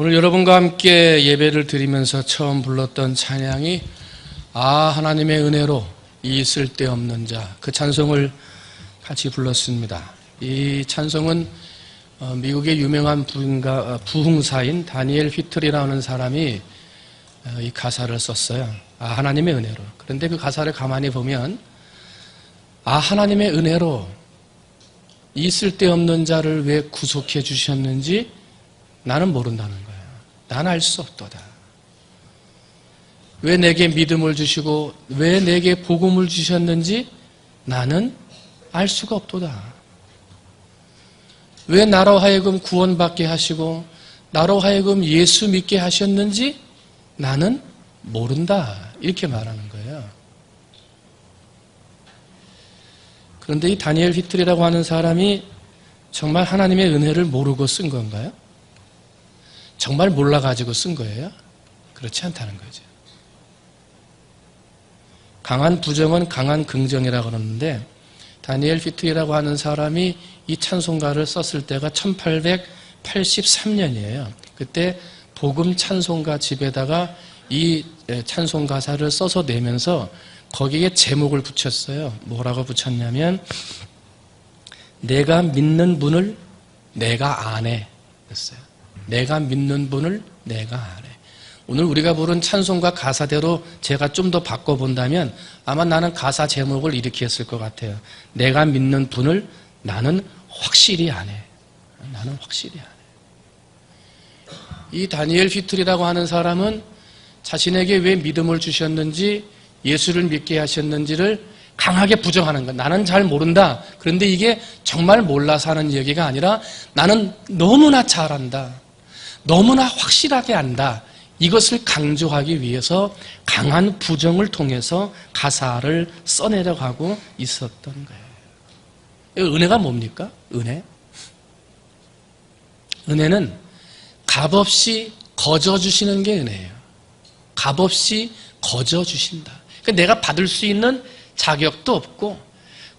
오늘 여러분과 함께 예배를 드리면서 처음 불렀던 찬양이 아 하나님의 은혜로 이 쓸데없는 자 그 찬송을 같이 불렀습니다. 이 찬송은 어, 미국의 유명한 부흥가, 어, 부흥사인 다니엘 휘틀이라는 사람이 어, 이 가사를 썼어요. 아 하나님의 은혜로. 그런데 그 가사를 가만히 보면 아 하나님의 은혜로 이 쓸데없는 자를 왜 구속해 주셨는지 나는 모른다는 거예요. 난 알 수 없도다. 왜 내게 믿음을 주시고 왜 내게 복음을 주셨는지 나는 알 수가 없도다. 왜 나로 하여금 구원받게 하시고 나로 하여금 예수 믿게 하셨는지 나는 모른다. 이렇게 말하는 거예요. 그런데 이 다니엘 히틀이라고 하는 사람이 정말 하나님의 은혜를 모르고 쓴 건가요? 정말 몰라가지고 쓴 거예요? 그렇지 않다는 거죠. 강한 부정은 강한 긍정이라고 그러는데 다니엘 피트이라고 하는 사람이 이 찬송가를 썼을 때가 1883년이에요. 그때 복음 찬송가 집에다가 이 찬송 가사를 써서 내면서 거기에 제목을 붙였어요. 뭐라고 붙였냐면 내가 믿는 분을 내가 아네 였어요. 내가 믿는 분을 내가 아네. 오늘 우리가 부른 찬송가 가사대로 제가 좀 더 바꿔본다면 아마 나는 가사 제목을 이렇게 했을 것 같아요. 내가 믿는 분을 나는 확실히 아네. 나는 확실히 아네. 이 다니엘 휘틀이라고 하는 사람은 자신에게 왜 믿음을 주셨는지 예수를 믿게 하셨는지를 강하게 부정하는 것. 나는 잘 모른다. 그런데 이게 정말 몰라서 하는 얘기가 아니라 나는 너무나 잘 안다. 너무나 확실하게 안다. 이것을 강조하기 위해서 강한 부정을 통해서 가사를 써내려가고 있었던 거예요. 은혜가 뭡니까? 은혜? 은혜는 값없이 거저 주시는 게 은혜예요. 값없이 거저 주신다. 그러니까 내가 받을 수 있는 자격도 없고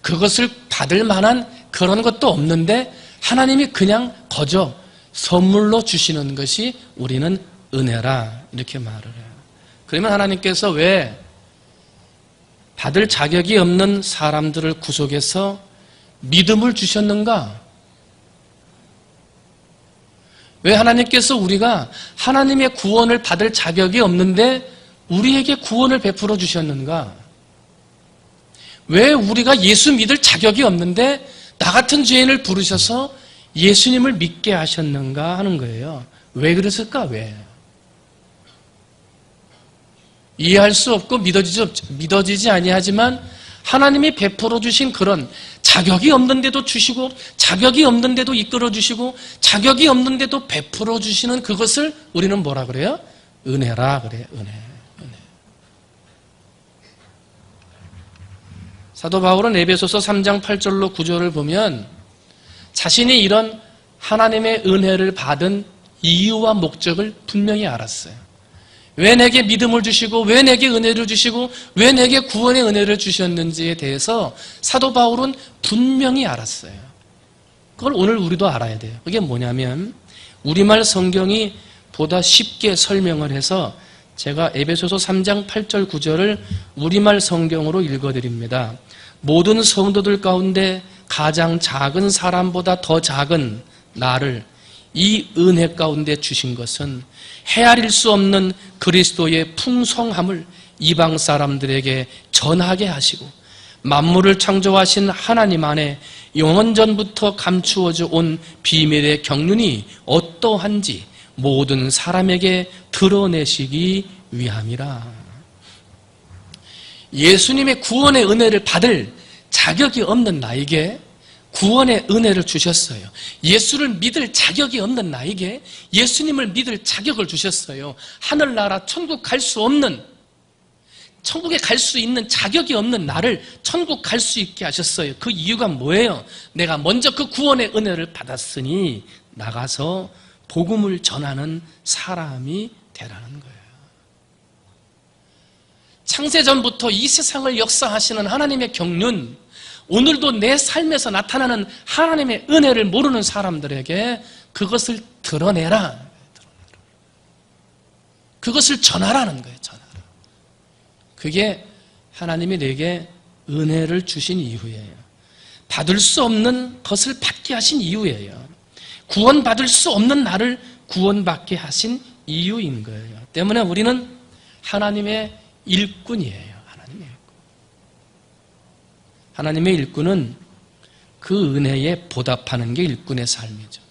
그것을 받을 만한 그런 것도 없는데 하나님이 그냥 거저 선물로 주시는 것이 우리는 은혜라 이렇게 말을 해요. 그러면 하나님께서 왜 받을 자격이 없는 사람들을 구속해서 믿음을 주셨는가? 왜 하나님께서 우리가 하나님의 구원을 받을 자격이 없는데 우리에게 구원을 베풀어 주셨는가? 왜 우리가 예수 믿을 자격이 없는데 나 같은 죄인을 부르셔서 예수님을 믿게 하셨는가 하는 거예요. 왜 그랬을까? 왜? 이해할 수 없고 믿어지지, 믿어지지 아니하지만 하나님이 베풀어 주신 그런 자격이 없는데도 주시고 자격이 없는데도 이끌어 주시고 자격이 없는데도 베풀어 주시는 그것을 우리는 뭐라 그래요? 은혜라 그래. 은혜. 은혜. 사도 바울은 에베소서 3장 8절로 9절을 보면 자신이 이런 하나님의 은혜를 받은 이유와 목적을 분명히 알았어요. 왜 내게 믿음을 주시고 왜 내게 은혜를 주시고 왜 내게 구원의 은혜를 주셨는지에 대해서 사도 바울은 분명히 알았어요. 그걸 오늘 우리도 알아야 돼요. 그게 뭐냐면 우리말 성경이 보다 쉽게 설명을 해서 제가 에베소서 3장 8절 9절을 우리말 성경으로 읽어드립니다. 모든 성도들 가운데 가장 작은 사람보다 더 작은 나를 이 은혜 가운데 주신 것은 헤아릴 수 없는 그리스도의 풍성함을 이방 사람들에게 전하게 하시고 만물을 창조하신 하나님 안에 영원전부터 감추어져 온 비밀의 경륜이 어떠한지 모든 사람에게 드러내시기 위함이라. 예수님의 구원의 은혜를 받을 자격이 없는 나에게 구원의 은혜를 주셨어요. 예수를 믿을 자격이 없는 나에게 예수님을 믿을 자격을 주셨어요. 하늘나라 천국 갈 수 없는 천국에 갈 수 있는 자격이 없는 나를 천국 갈 수 있게 하셨어요. 그 이유가 뭐예요? 내가 먼저 그 구원의 은혜를 받았으니 나가서 복음을 전하는 사람이 되라는 거예요. 창세전부터 이 세상을 역사하시는 하나님의 경륜, 오늘도 내 삶에서 나타나는 하나님의 은혜를 모르는 사람들에게 그것을 드러내라. 그것을 전하라는 거예요. 전하라. 그게 하나님이 내게 은혜를 주신 이유예요. 받을 수 없는 것을 받게 하신 이유예요. 구원받을 수 없는 나를 구원받게 하신 이유인 거예요. 때문에 우리는 하나님의 일꾼이에요. 하나님의 일꾼. 하나님의 일꾼은 그 은혜에 보답하는 게 일꾼의 삶이죠.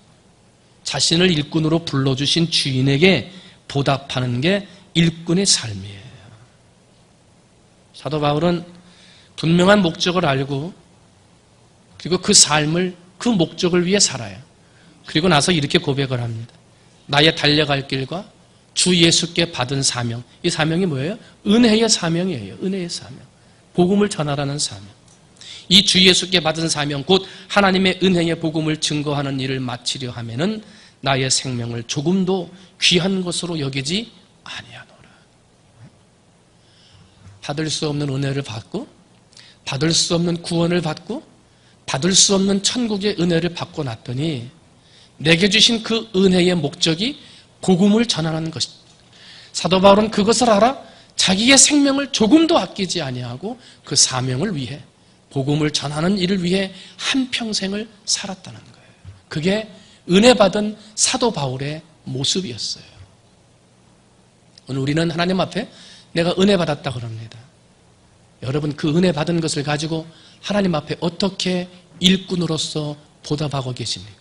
자신을 일꾼으로 불러주신 주인에게 보답하는 게 일꾼의 삶이에요. 사도 바울은 분명한 목적을 알고 그리고 그 삶을 그 목적을 위해 살아요. 그리고 나서 이렇게 고백을 합니다. 나의 달려갈 길과 주 예수께 받은 사명. 이 사명이 뭐예요? 은혜의 사명이에요. 은혜의 사명. 복음을 전하라는 사명. 이 주 예수께 받은 사명, 곧 하나님의 은혜의 복음을 증거하는 일을 마치려 하면은 나의 생명을 조금도 귀한 것으로 여기지 아니하노라. 받을 수 없는 은혜를 받고, 받을 수 없는 구원을 받고, 받을 수 없는 천국의 은혜를 받고 났더니 내게 주신 그 은혜의 목적이 복음을 전하는 것입니다. 사도 바울은 그것을 알아 자기의 생명을 조금도 아끼지 아니하고 그 사명을 위해 복음을 전하는 일을 위해 한 평생을 살았다는 거예요. 그게 은혜 받은 사도 바울의 모습이었어요. 오늘 우리는 하나님 앞에 내가 은혜 받았다 그럽니다. 여러분 그 은혜 받은 것을 가지고 하나님 앞에 어떻게 일꾼으로서 보답하고 계십니까?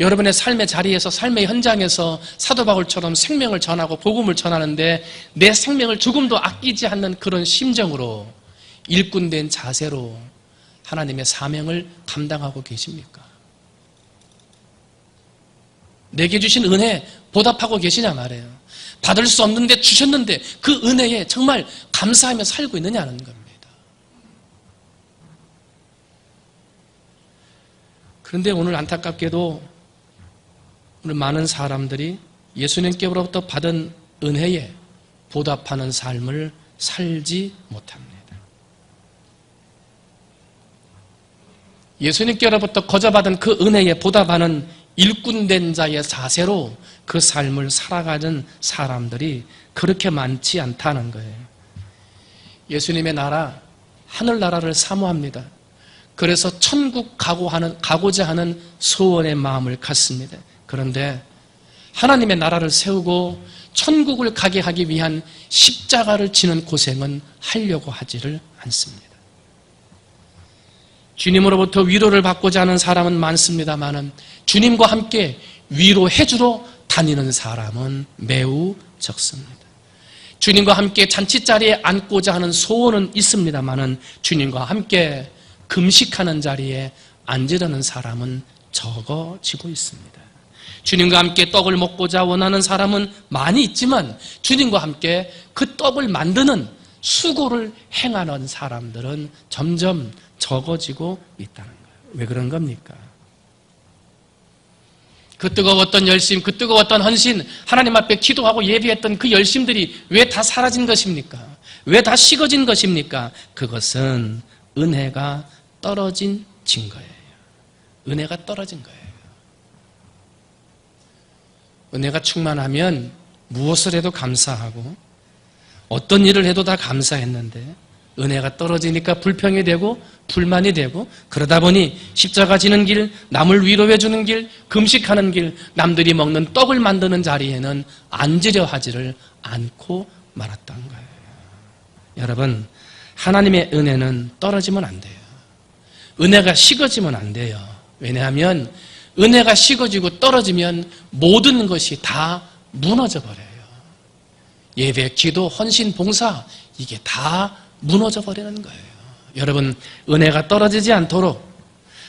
여러분의 삶의 자리에서 삶의 현장에서 사도 바울처럼 생명을 전하고 복음을 전하는데 내 생명을 조금도 아끼지 않는 그런 심정으로 일꾼된 자세로 하나님의 사명을 감당하고 계십니까? 내게 주신 은혜 보답하고 계시냐 말이에요. 받을 수 없는데 주셨는데 그 은혜에 정말 감사하며 살고 있느냐는 겁니다. 그런데 오늘 안타깝게도 오늘 많은 사람들이 예수님께로부터 받은 은혜에 보답하는 삶을 살지 못합니다. 예수님께로부터 거저 받은 그 은혜에 보답하는 일꾼된 자의 자세로 그 삶을 살아가는 사람들이 그렇게 많지 않다는 거예요. 예수님의 나라, 하늘나라를 사모합니다. 그래서 천국 가고 하는, 가고자 하는 소원의 마음을 갖습니다. 그런데 하나님의 나라를 세우고 천국을 가게 하기 위한 십자가를 지는 고생은 하려고 하지를 않습니다. 주님으로부터 위로를 받고자 하는 사람은 많습니다만은 주님과 함께 위로해 주러 다니는 사람은 매우 적습니다. 주님과 함께 잔치자리에 앉고자 하는 소원은 있습니다만은 주님과 함께 금식하는 자리에 앉으려는 사람은 적어지고 있습니다. 주님과 함께 떡을 먹고자 원하는 사람은 많이 있지만 주님과 함께 그 떡을 만드는 수고를 행하는 사람들은 점점 적어지고 있다는 거예요. 왜 그런 겁니까? 그 뜨거웠던 열심, 그 뜨거웠던 헌신, 하나님 앞에 기도하고 예비했던 그 열심들이 왜 다 사라진 것입니까? 왜 다 식어진 것입니까? 그것은 은혜가 떨어진 증거예요. 은혜가 떨어진 거예요. 은혜가 충만하면 무엇을 해도 감사하고 어떤 일을 해도 다 감사했는데 은혜가 떨어지니까 불평이 되고 불만이 되고 그러다 보니 십자가 지는 길, 남을 위로해 주는 길, 금식하는 길, 남들이 먹는 떡을 만드는 자리에는 앉으려 하지를 않고 말았던 거예요. 여러분, 하나님의 은혜는 떨어지면 안 돼요. 은혜가 식어지면 안 돼요. 왜냐하면 은혜가 식어지고 떨어지면 모든 것이 다 무너져 버려요. 예배, 기도, 헌신, 봉사 이게 다 무너져 버리는 거예요. 여러분, 은혜가 떨어지지 않도록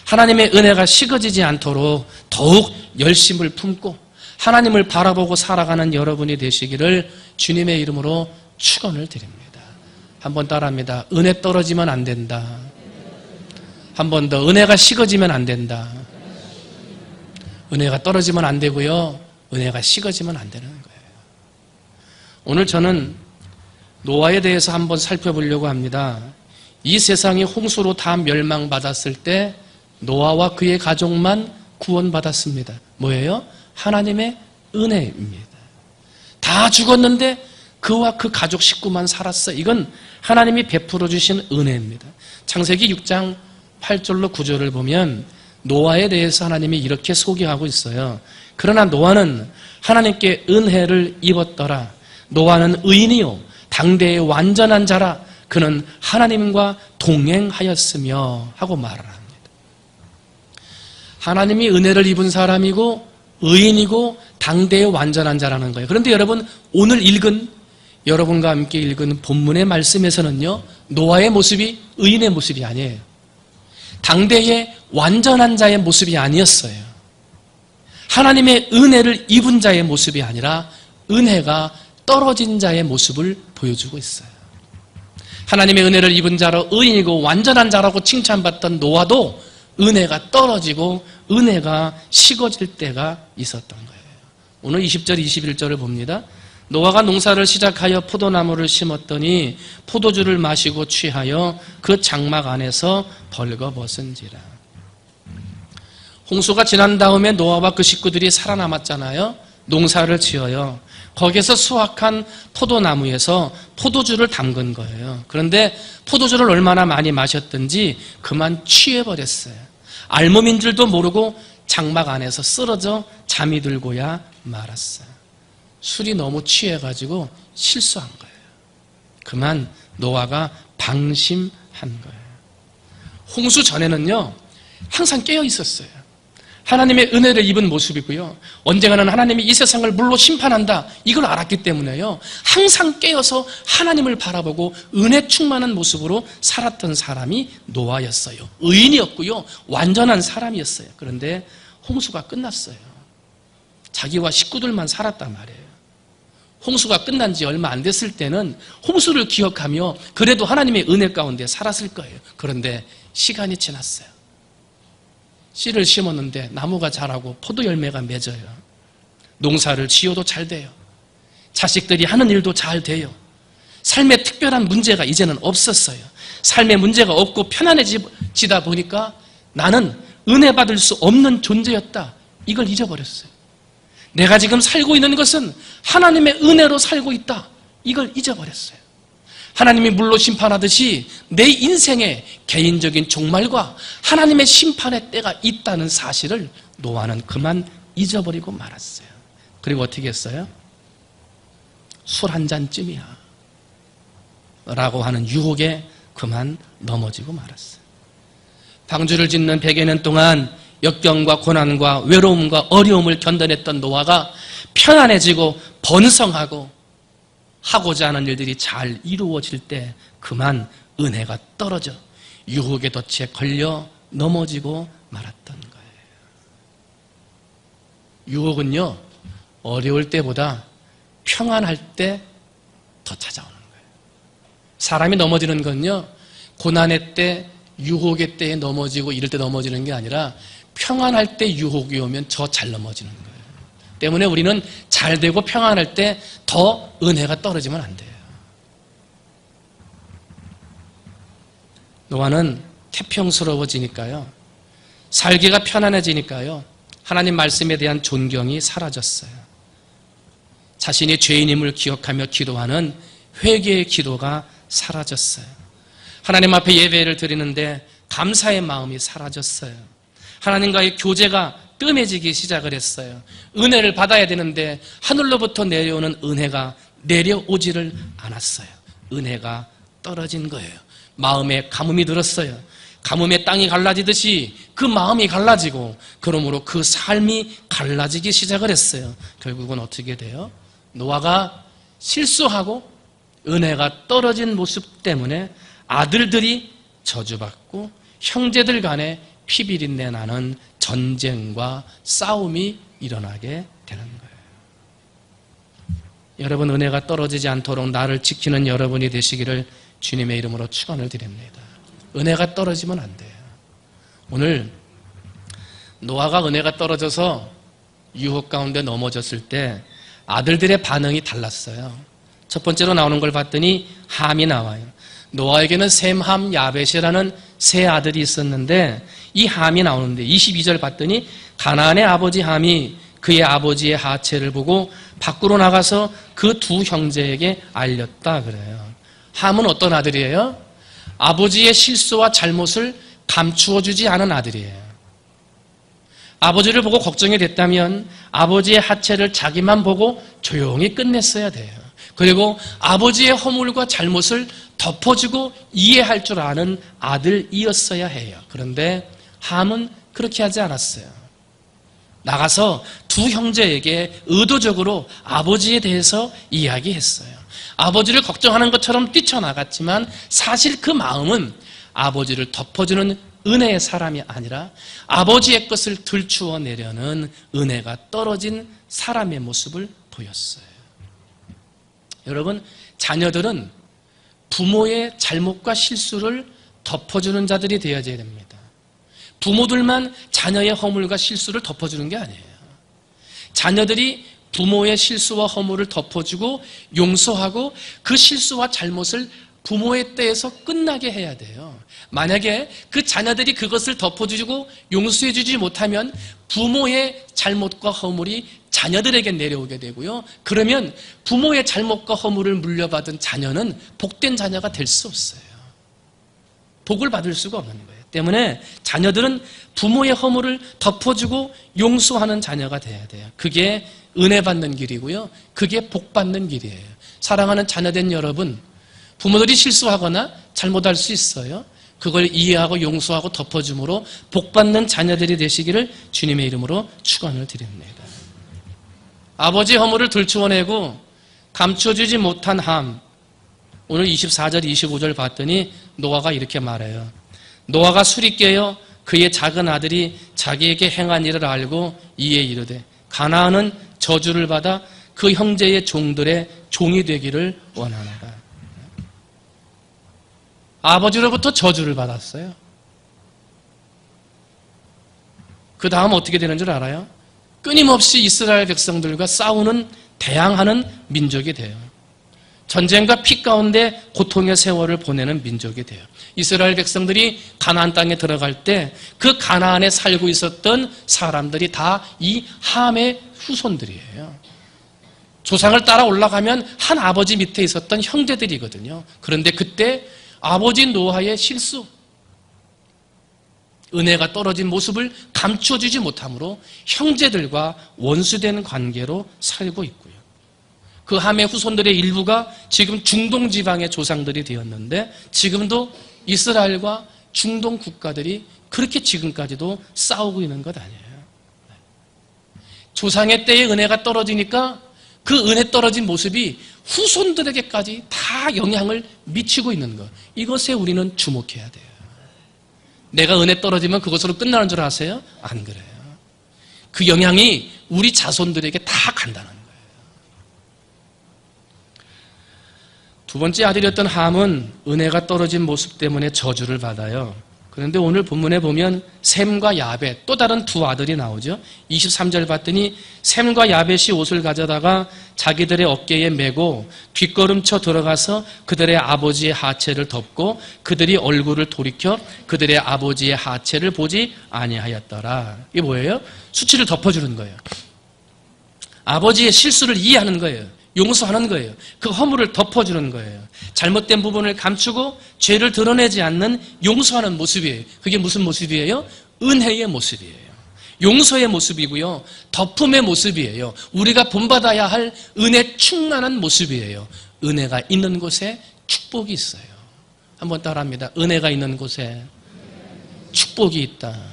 하나님의 은혜가 식어지지 않도록 더욱 열심을 품고 하나님을 바라보고 살아가는 여러분이 되시기를 주님의 이름으로 축원을 드립니다. 한번 따라합니다. 은혜 떨어지면 안 된다. 한 번 더 은혜가 식어지면 안 된다. 은혜가 떨어지면 안 되고요. 은혜가 식어지면 안 되는 거예요. 오늘 저는 노아에 대해서 한번 살펴보려고 합니다. 이 세상이 홍수로 다 멸망받았을 때 노아와 그의 가족만 구원받았습니다. 뭐예요? 하나님의 은혜입니다. 다다 죽었는데 그와 그 가족 식구만 살았어. 이건 하나님이 베풀어 주신 은혜입니다. 창세기 6장 8절로 9절을 보면 노아에 대해서 하나님이 이렇게 소개하고 있어요. 그러나 노아는 하나님께 은혜를 입었더라. 노아는 의인이요 당대의 완전한 자라. 그는 하나님과 동행하였으며 하고 말을 합니다. 하나님이 은혜를 입은 사람이고 의인이고 당대의 완전한 자라는 거예요. 그런데 여러분 오늘 읽은 여러분과 함께 읽은 본문의 말씀에서는요. 노아의 모습이 의인의 모습이 아니에요. 당대의 완전한 자의 모습이 아니었어요. 하나님의 은혜를 입은 자의 모습이 아니라 은혜가 떨어진 자의 모습을 보여주고 있어요. 하나님의 은혜를 입은 자로 의인이고 완전한 자라고 칭찬받던 노아도 은혜가 떨어지고 은혜가 식어질 때가 있었던 거예요. 오늘 20절, 21절을 봅니다. 노아가 농사를 시작하여 포도나무를 심었더니 포도주를 마시고 취하여 그 장막 안에서 벌거벗은지라. 홍수가 지난 다음에 노아와 그 식구들이 살아남았잖아요. 농사를 지어요. 거기에서 수확한 포도나무에서 포도주를 담근 거예요. 그런데 포도주를 얼마나 많이 마셨든지 그만 취해버렸어요. 알몸인 줄도 모르고 장막 안에서 쓰러져 잠이 들고야 말았어요. 술이 너무 취해가지고 실수한 거예요. 그만 노아가 방심한 거예요. 홍수 전에는요, 항상 깨어 있었어요. 하나님의 은혜를 입은 모습이고요. 언젠가는 하나님이 이 세상을 물로 심판한다. 이걸 알았기 때문에요. 항상 깨어서 하나님을 바라보고 은혜 충만한 모습으로 살았던 사람이 노아였어요. 의인이었고요. 완전한 사람이었어요. 그런데 홍수가 끝났어요. 자기와 식구들만 살았단 말이에요. 홍수가 끝난 지 얼마 안 됐을 때는 홍수를 기억하며 그래도 하나님의 은혜 가운데 살았을 거예요. 그런데 시간이 지났어요. 씨를 심었는데 나무가 자라고 포도 열매가 맺어요. 농사를 지어도 잘 돼요. 자식들이 하는 일도 잘 돼요. 삶에 특별한 문제가 이제는 없었어요. 삶에 문제가 없고 편안해지다 보니까 나는 은혜 받을 수 없는 존재였다. 이걸 잊어버렸어요. 내가 지금 살고 있는 것은 하나님의 은혜로 살고 있다. 이걸 잊어버렸어요. 하나님이 물로 심판하듯이 내 인생의 개인적인 종말과 하나님의 심판의 때가 있다는 사실을 노아는 그만 잊어버리고 말았어요. 그리고 어떻게 했어요? 술 한 잔쯤이야. 라고 하는 유혹에 그만 넘어지고 말았어요. 방주를 짓는 100여 년 동안 역경과 고난과 외로움과 어려움을 견뎌냈던 노아가 편안해지고 번성하고 하고자 하는 일들이 잘 이루어질 때 그만 은혜가 떨어져 유혹의 덫에 걸려 넘어지고 말았던 거예요. 유혹은요, 어려울 때보다 평안할 때 더 찾아오는 거예요. 사람이 넘어지는 건요, 고난의 때, 유혹의 때에 넘어지고 이럴 때 넘어지는 게 아니라 평안할 때 유혹이 오면 저 잘 넘어지는 거예요. 때문에 우리는 잘 되고 평안할 때 더 은혜가 떨어지면 안 돼요. 노아는 태평스러워지니까요. 살기가 편안해지니까요. 하나님 말씀에 대한 존경이 사라졌어요. 자신이 죄인임을 기억하며 기도하는 회개의 기도가 사라졌어요. 하나님 앞에 예배를 드리는데 감사의 마음이 사라졌어요. 하나님과의 교제가 뜸해지기 시작을 했어요. 은혜를 받아야 되는데 하늘로부터 내려오는 은혜가 내려오지를 않았어요. 은혜가 떨어진 거예요. 마음에 가뭄이 들었어요. 가뭄에 땅이 갈라지듯이 그 마음이 갈라지고 그러므로 그 삶이 갈라지기 시작을 했어요. 결국은 어떻게 돼요? 노아가 실수하고 은혜가 떨어진 모습 때문에 아들들이 저주받고 형제들 간에 피비린내 나는 전쟁과 싸움이 일어나게 되는 거예요. 여러분 은혜가 떨어지지 않도록 나를 지키는 여러분이 되시기를 주님의 이름으로 축원을 드립니다. 은혜가 떨어지면 안 돼요. 오늘 노아가 은혜가 떨어져서 유혹 가운데 넘어졌을 때 아들들의 반응이 달랐어요. 첫 번째로 나오는 걸 봤더니 함이 나와요. 노아에게는 셈, 함, 야벳이라는 세 아들이 있었는데 이 함이 나오는데 22절 봤더니 가나안의 아버지 함이 그의 아버지의 하체를 보고 밖으로 나가서 그 두 형제에게 알렸다 그래요. 함은 어떤 아들이에요? 아버지의 실수와 잘못을 감추어 주지 않은 아들이에요. 아버지를 보고 걱정이 됐다면 아버지의 하체를 자기만 보고 조용히 끝냈어야 돼요. 그리고 아버지의 허물과 잘못을 덮어주고 이해할 줄 아는 아들이었어야 해요. 그런데 함은 그렇게 하지 않았어요. 나가서 두 형제에게 의도적으로 아버지에 대해서 이야기했어요. 아버지를 걱정하는 것처럼 뛰쳐나갔지만 사실 그 마음은 아버지를 덮어주는 은혜의 사람이 아니라 아버지의 것을 들추어 내려는 은혜가 떨어진 사람의 모습을 보였어요. 여러분, 자녀들은 부모의 잘못과 실수를 덮어주는 자들이 되어져야 됩니다. 부모들만 자녀의 허물과 실수를 덮어주는 게 아니에요. 자녀들이 부모의 실수와 허물을 덮어주고 용서하고 그 실수와 잘못을 부모의 때에서 끝나게 해야 돼요. 만약에 그 자녀들이 그것을 덮어주고 용서해주지 못하면 부모의 잘못과 허물이 자녀들에게 내려오게 되고요. 그러면 부모의 잘못과 허물을 물려받은 자녀는 복된 자녀가 될 수 없어요. 복을 받을 수가 없는 거예요. 때문에 자녀들은 부모의 허물을 덮어주고 용서하는 자녀가 돼야 돼요. 그게 은혜 받는 길이고요. 그게 복 받는 길이에요. 사랑하는 자녀된 여러분, 부모들이 실수하거나 잘못할 수 있어요. 그걸 이해하고 용서하고 덮어줌으로 복 받는 자녀들이 되시기를 주님의 이름으로 축원을 드립니다. 아버지 허물을 들추어내고 감춰주지 못한 함. 오늘 24절, 25절 봤더니 노아가 이렇게 말해요. 노아가 술이 깨어 그의 작은 아들이 자기에게 행한 일을 알고 이에 이르되 가나안은 저주를 받아 그 형제의 종들의 종이 되기를 원하노라. 아버지로부터 저주를 받았어요. 그 다음 어떻게 되는 줄 알아요? 끊임없이 이스라엘 백성들과 싸우는 대항하는 민족이 돼요. 전쟁과 피 가운데 고통의 세월을 보내는 민족이 돼요. 이스라엘 백성들이 가나안 땅에 들어갈 때 그 가나안에 살고 있었던 사람들이 다 이 함의 후손들이에요. 조상을 따라 올라가면 한 아버지 밑에 있었던 형제들이거든요. 그런데 그때 아버지 노아의 실수, 은혜가 떨어진 모습을 감춰주지 못함으로 형제들과 원수된 관계로 살고 있고요. 그 함의 후손들의 일부가 지금 중동 지방의 조상들이 되었는데 지금도 이스라엘과 중동 국가들이 그렇게 지금까지도 싸우고 있는 것 아니에요. 조상의 때의 은혜가 떨어지니까 그 은혜 떨어진 모습이 후손들에게까지 다 영향을 미치고 있는 것. 이것에 우리는 주목해야 돼요. 내가 은혜 떨어지면 그것으로 끝나는 줄 아세요? 안 그래요. 그 영향이 우리 자손들에게 다 간다는 거예요. 두 번째 아들이었던 함은 은혜가 떨어진 모습 때문에 저주를 받아요. 그런데 오늘 본문에 보면 샘과 야벳 또 다른 두 아들이 나오죠. 23절 봤더니 샘과 야벳이 옷을 가져다가 자기들의 어깨에 메고 뒷걸음쳐 들어가서 그들의 아버지의 하체를 덮고 그들이 얼굴을 돌이켜 그들의 아버지의 하체를 보지 아니하였더라. 이게 뭐예요? 수치를 덮어주는 거예요. 아버지의 실수를 이해하는 거예요. 용서하는 거예요. 그 허물을 덮어주는 거예요. 잘못된 부분을 감추고 죄를 드러내지 않는 용서하는 모습이에요. 그게 무슨 모습이에요? 은혜의 모습이에요. 용서의 모습이고요. 덮음의 모습이에요. 우리가 본받아야 할 은혜 충만한 모습이에요. 은혜가 있는 곳에 축복이 있어요. 한번 따라합니다. 은혜가 있는 곳에 축복이 있다.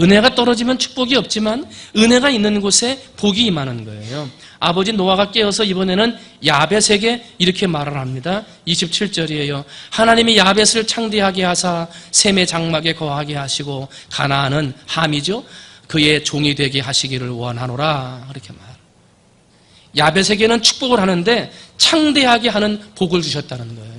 은혜가 떨어지면 축복이 없지만 은혜가 있는 곳에 복이 임하는 거예요. 아버지 노아가 깨어서 이번에는 야벳에게 이렇게 말을 합니다. 27절이에요. 하나님이 야벳을 창대하게 하사 셈의 장막에 거하게 하시고 가나안은 함이죠. 그의 종이 되게 하시기를 원하노라. 이렇게 말. 야벳에게는 축복을 하는데 창대하게 하는 복을 주셨다는 거예요.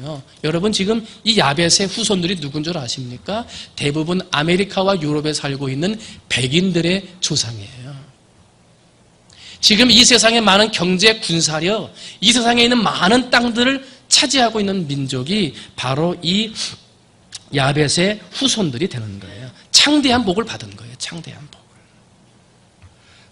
여러분 지금 이 야벳의 후손들이 누군 줄 아십니까? 대부분 아메리카와 유럽에 살고 있는 백인들의 조상이에요. 지금 이 세상에 많은 경제 군사력, 이 세상에 있는 많은 땅들을 차지하고 있는 민족이 바로 이 야벳의 후손들이 되는 거예요. 창대한 복을 받은 거예요. 창대한 복.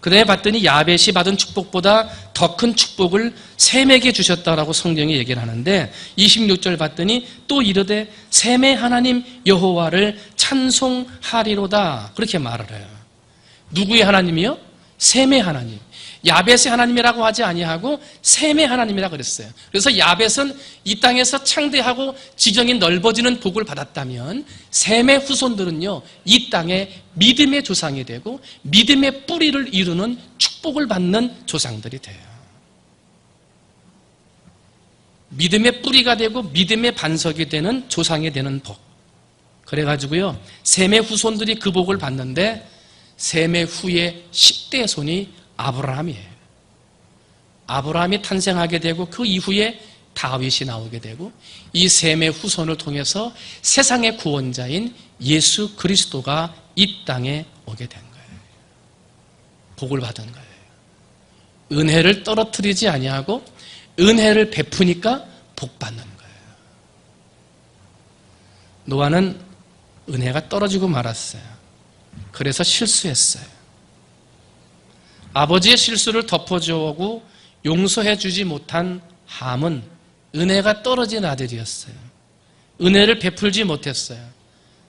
그 다음에 봤더니 야벳이 받은 축복보다 더 큰 축복을 셈에게 주셨다라고 성경이 얘기를 하는데 26절 봤더니 또 이르되 셈의 하나님 여호와를 찬송하리로다 그렇게 말을 해요. 누구의 하나님이요? 셈의 하나님. 야벳의 하나님이라고 하지 아니하고 셈의 하나님이라 그랬어요. 그래서 야벳은 이 땅에서 창대하고 지경이 넓어지는 복을 받았다면 셈의 후손들은요 이 땅에 믿음의 조상이 되고 믿음의 뿌리를 이루는 축복을 받는 조상들이 돼요. 믿음의 뿌리가 되고 믿음의 반석이 되는 조상이 되는 복. 그래가지고요 셈의 후손들이 그 복을 받는데 셈의 후에 10대 손이 아브라함이에요. 아브라함이 탄생하게 되고 그 이후에 다윗이 나오게 되고 이 셈의 후손을 통해서 세상의 구원자인 예수 그리스도가 이 땅에 오게 된 거예요. 복을 받은 거예요. 은혜를 떨어뜨리지 아니하고 은혜를 베푸니까 복 받는 거예요. 노아는 은혜가 떨어지고 말았어요. 그래서 실수했어요. 아버지의 실수를 덮어주고 용서해주지 못한 함은 은혜가 떨어진 아들이었어요. 은혜를 베풀지 못했어요.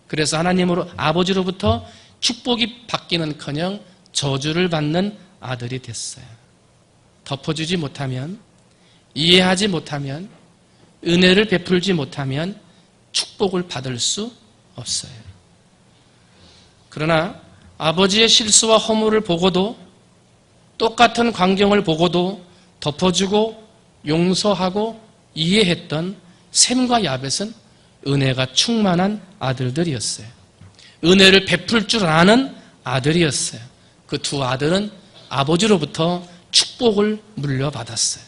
그래서 하나님으로 아버지로부터 축복이 받기는커녕 저주를 받는 아들이 됐어요. 덮어주지 못하면 이해하지 못하면 은혜를 베풀지 못하면 축복을 받을 수 없어요. 그러나 아버지의 실수와 허물을 보고도 똑같은 광경을 보고도 덮어주고 용서하고 이해했던 샘과 야벳은 은혜가 충만한 아들들이었어요. 은혜를 베풀 줄 아는 아들이었어요. 그 두 아들은 아버지로부터 축복을 물려받았어요.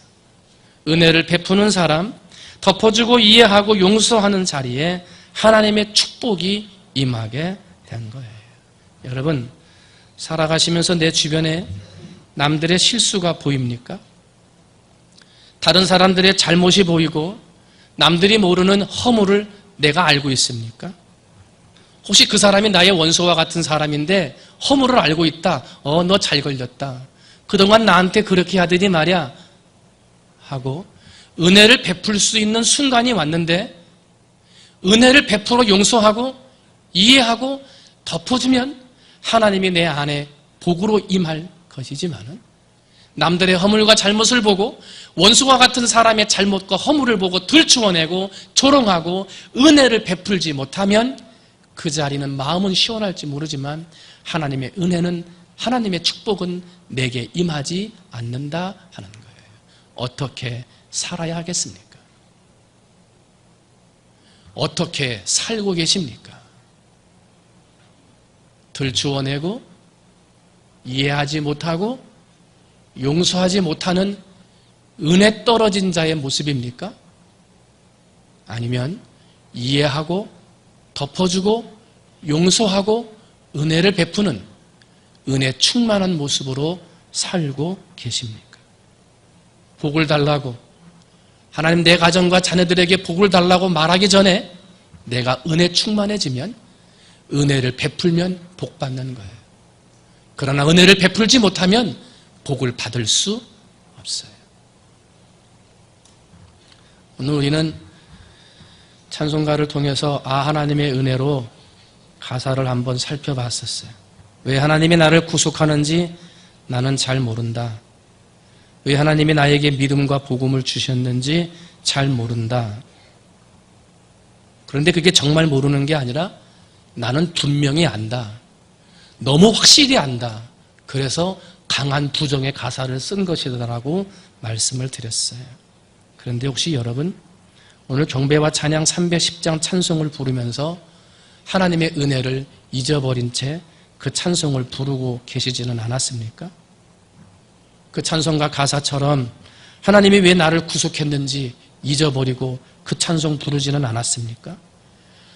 은혜를 베푸는 사람, 덮어주고 이해하고 용서하는 자리에 하나님의 축복이 임하게 된 거예요. 여러분, 살아가시면서 내 주변에 남들의 실수가 보입니까? 다른 사람들의 잘못이 보이고 남들이 모르는 허물을 내가 알고 있습니까? 혹시 그 사람이 나의 원수와 같은 사람인데 허물을 알고 있다. 어, 너 잘 걸렸다. 그동안 나한테 그렇게 하더니 말이야. 하고 은혜를 베풀 수 있는 순간이 왔는데 은혜를 베풀어 용서하고 이해하고 덮어주면 하나님이 내 안에 복으로 임할 것이지만은 남들의 허물과 잘못을 보고 원수와 같은 사람의 잘못과 허물을 보고 들추어내고 조롱하고 은혜를 베풀지 못하면 그 자리는 마음은 시원할지 모르지만 하나님의 은혜는 하나님의 축복은 내게 임하지 않는다 하는 거예요. 어떻게 살아야 하겠습니까? 어떻게 살고 계십니까? 들추어내고 이해하지 못하고 용서하지 못하는 은혜 떨어진 자의 모습입니까? 아니면 이해하고 덮어주고 용서하고 은혜를 베푸는 은혜 충만한 모습으로 살고 계십니까? 복을 달라고 하나님 내 가정과 자녀들에게 복을 달라고 말하기 전에 내가 은혜 충만해지면 은혜를 베풀면 복 받는 거예요. 그러나 은혜를 베풀지 못하면 복을 받을 수 없어요. 오늘 우리는 찬송가를 통해서 아 하나님의 은혜로 가사를 한번 살펴봤었어요. 왜 하나님이 나를 구속하는지 나는 잘 모른다. 왜 하나님이 나에게 믿음과 복음을 주셨는지 잘 모른다. 그런데 그게 정말 모르는 게 아니라 나는 분명히 안다. 너무 확실히 안다. 그래서 강한 부정의 가사를 쓴 것이다라고 말씀을 드렸어요. 그런데 혹시 여러분 오늘 경배와 찬양 310장 찬송을 부르면서 하나님의 은혜를 잊어버린 채 그 찬송을 부르고 계시지는 않았습니까? 그 찬송가 가사처럼 하나님이 왜 나를 구속했는지 잊어버리고 그 찬송 부르지는 않았습니까?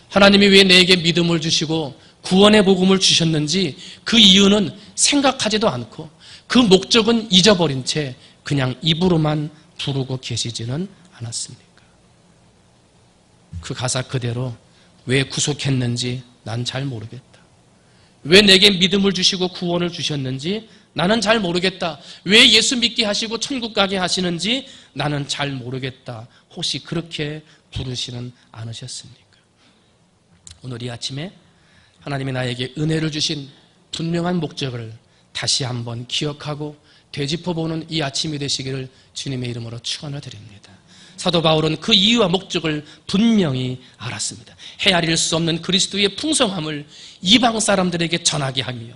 하나님이 왜 내게 믿음을 주시고 구원의 복음을 주셨는지 그 이유는 생각하지도 않고 그 목적은 잊어버린 채 그냥 입으로만 부르고 계시지는 않았습니까? 그 가사 그대로 왜 구속했는지 난 잘 모르겠다. 왜 내게 믿음을 주시고 구원을 주셨는지 나는 잘 모르겠다. 왜 예수 믿게 하시고 천국 가게 하시는지 나는 잘 모르겠다. 혹시 그렇게 부르시는 않으셨습니까? 오늘 이 아침에 하나님이 나에게 은혜를 주신 분명한 목적을 다시 한번 기억하고 되짚어보는 이 아침이 되시기를 주님의 이름으로 축원을 드립니다. 사도 바울은 그 이유와 목적을 분명히 알았습니다. 헤아릴 수 없는 그리스도의 풍성함을 이방 사람들에게 전하게 하며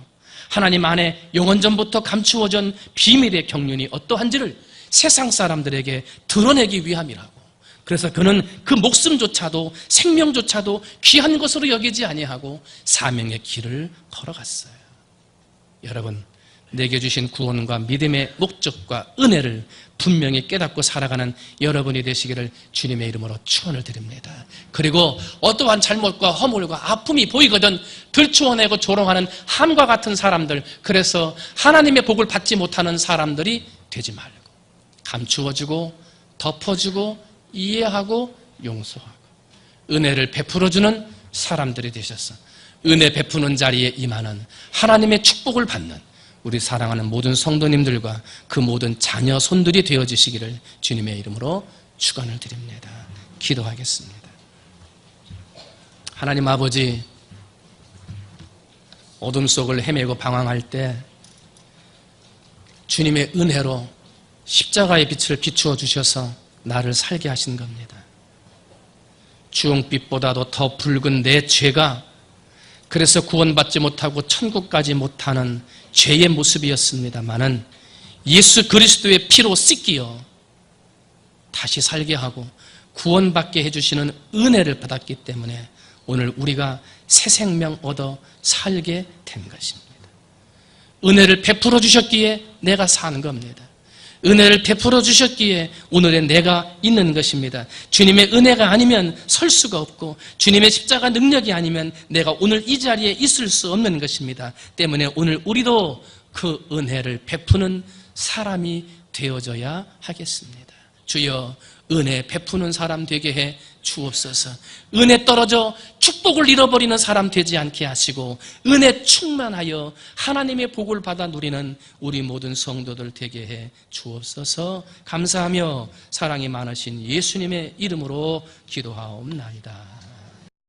하나님 안에 영원 전부터 감추어진 비밀의 경륜이 어떠한지를 세상 사람들에게 드러내기 위함이라고. 그래서 그는 그 목숨조차도 생명조차도 귀한 것으로 여기지 아니하고 사명의 길을 걸어갔어요. 여러분, 내게 주신 구원과 믿음의 목적과 은혜를 분명히 깨닫고 살아가는 여러분이 되시기를 주님의 이름으로 축원을 드립니다. 그리고 어떠한 잘못과 허물과 아픔이 보이거든 들추어내고 조롱하는 함과 같은 사람들, 그래서 하나님의 복을 받지 못하는 사람들이 되지 말고 감추어주고 덮어주고 이해하고 용서하고 은혜를 베풀어주는 사람들이 되셔서 은혜 베푸는 자리에 임하는 하나님의 축복을 받는 우리 사랑하는 모든 성도님들과 그 모든 자녀 손들이 되어지시기를 주님의 이름으로 축원을 드립니다. 기도하겠습니다. 하나님 아버지 어둠 속을 헤매고 방황할 때 주님의 은혜로 십자가의 빛을 비추어 주셔서 나를 살게 하신 겁니다. 주홍빛보다도 더 붉은 내 죄가 그래서 구원받지 못하고 천국까지 못하는 죄의 모습이었습니다만은 예수 그리스도의 피로 씻기어 다시 살게 하고 구원받게 해주시는 은혜를 받았기 때문에 오늘 우리가 새 생명 얻어 살게 된 것입니다. 은혜를 베풀어 주셨기에 내가 사는 겁니다. 은혜를 베풀어 주셨기에 오늘의 내가 있는 것입니다. 주님의 은혜가 아니면 설 수가 없고 주님의 십자가 능력이 아니면 내가 오늘 이 자리에 있을 수 없는 것입니다. 때문에 오늘 우리도 그 은혜를 베푸는 사람이 되어져야 하겠습니다. 주여 은혜 베푸는 사람 되게 해 주옵소서. 은혜 떨어져 축복을 잃어버리는 사람 되지 않게 하시고 은혜 충만하여 하나님의 복을 받아 누리는 우리 모든 성도들 되게 해 주옵소서. 감사하며 사랑이 많으신 예수님의 이름으로 기도하옵나이다.